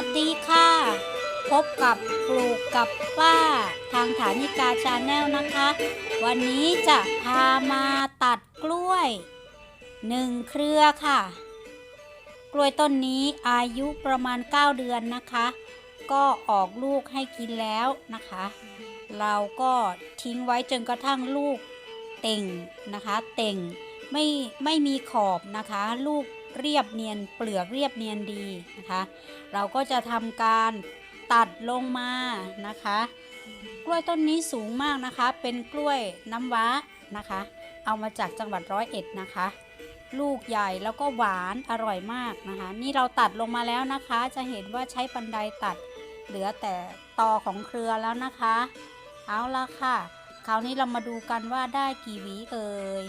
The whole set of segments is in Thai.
วัสดีค่ะ พบกับปลูกกับป้า ทางฐานิกาชาแนลนะคะ วันนี้จะพามาตัดกล้วยหนึ่งเครือค่ะ กล้วยต้นนี้อายุประมาณ 9 เดือนนะคะ ก็ออกลูกให้กินแล้วนะคะ เราก็ทิ้งไว้จนกระทั่งลูกเต่งนะคะ เต่งไม่ไม่มีขอบนะคะ ลูก เรียบเนียนเปลือกเรียบเนียนดีนะคะ เราก็จะทำการตัดลงมานะคะ กล้วยต้นนี้สูงมากนะคะ เป็นกล้วยน้ำว้านะคะ เอามาจากจังหวัดร้อยเอ็ดนะคะ ลูกใหญ่แล้วก็หวานอร่อยมากนะคะ นี่เราตัดลงมาแล้วนะคะ จะเห็นว่าใช้บันไดตัด เหลือแต่ตอของเครือแล้วนะคะ เอาละค่ะ คราวนี้เรามาดูกันว่าได้กี่หวีเอ่ย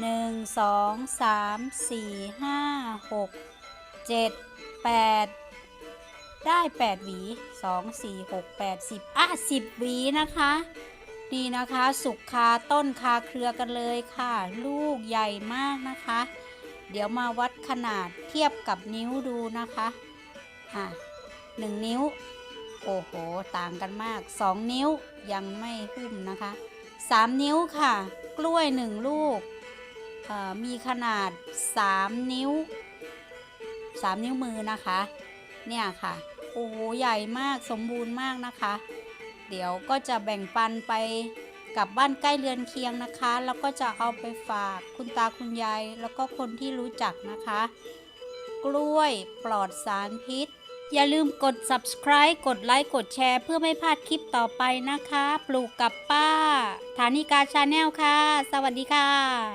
หนึ่งสองสามสี่ห้าหกเจ็ดแปดได้แปดหวีสองสี่หกแปดสิบอะสิบหวีนะคะนี่นะคะสุกคาต้นคาเครือกันเลยค่ะ ลูกใหญ่มากนะคะ เดี๋ยวมาวัดขนาดเทียบกับนิ้วดูนะคะอะหนึ่งนิ้ว โอ้โห ต่างกันมาก2นิ้วยังไม่หุ้มนะคะ3นิ้วค่ะ กล้วย1ลูกเอ่อ มีขนาด 3 นิ้ว 3 นิ้วมือนะคะ เนี่ยค่ะ โอ้โหใหญ่มากสมบูรณ์มากนะคะ เดี๋ยวก็จะแบ่งปันไปกับบ้านใกล้เรือนเคียงนะคะ แล้วก็จะเอาไปฝากคุณตาคุณยาย แล้วก็คนที่รู้จักนะคะ กล้วยปลอดสารพิษ อย่าลืมกด subscribe กดไลค์ กดแชร์ เพื่อไม่พลาดคลิปต่อไปนะคะ ปลูกกับป้า ฐานิกาชาแนลค่ะ สวัสดีค่ะ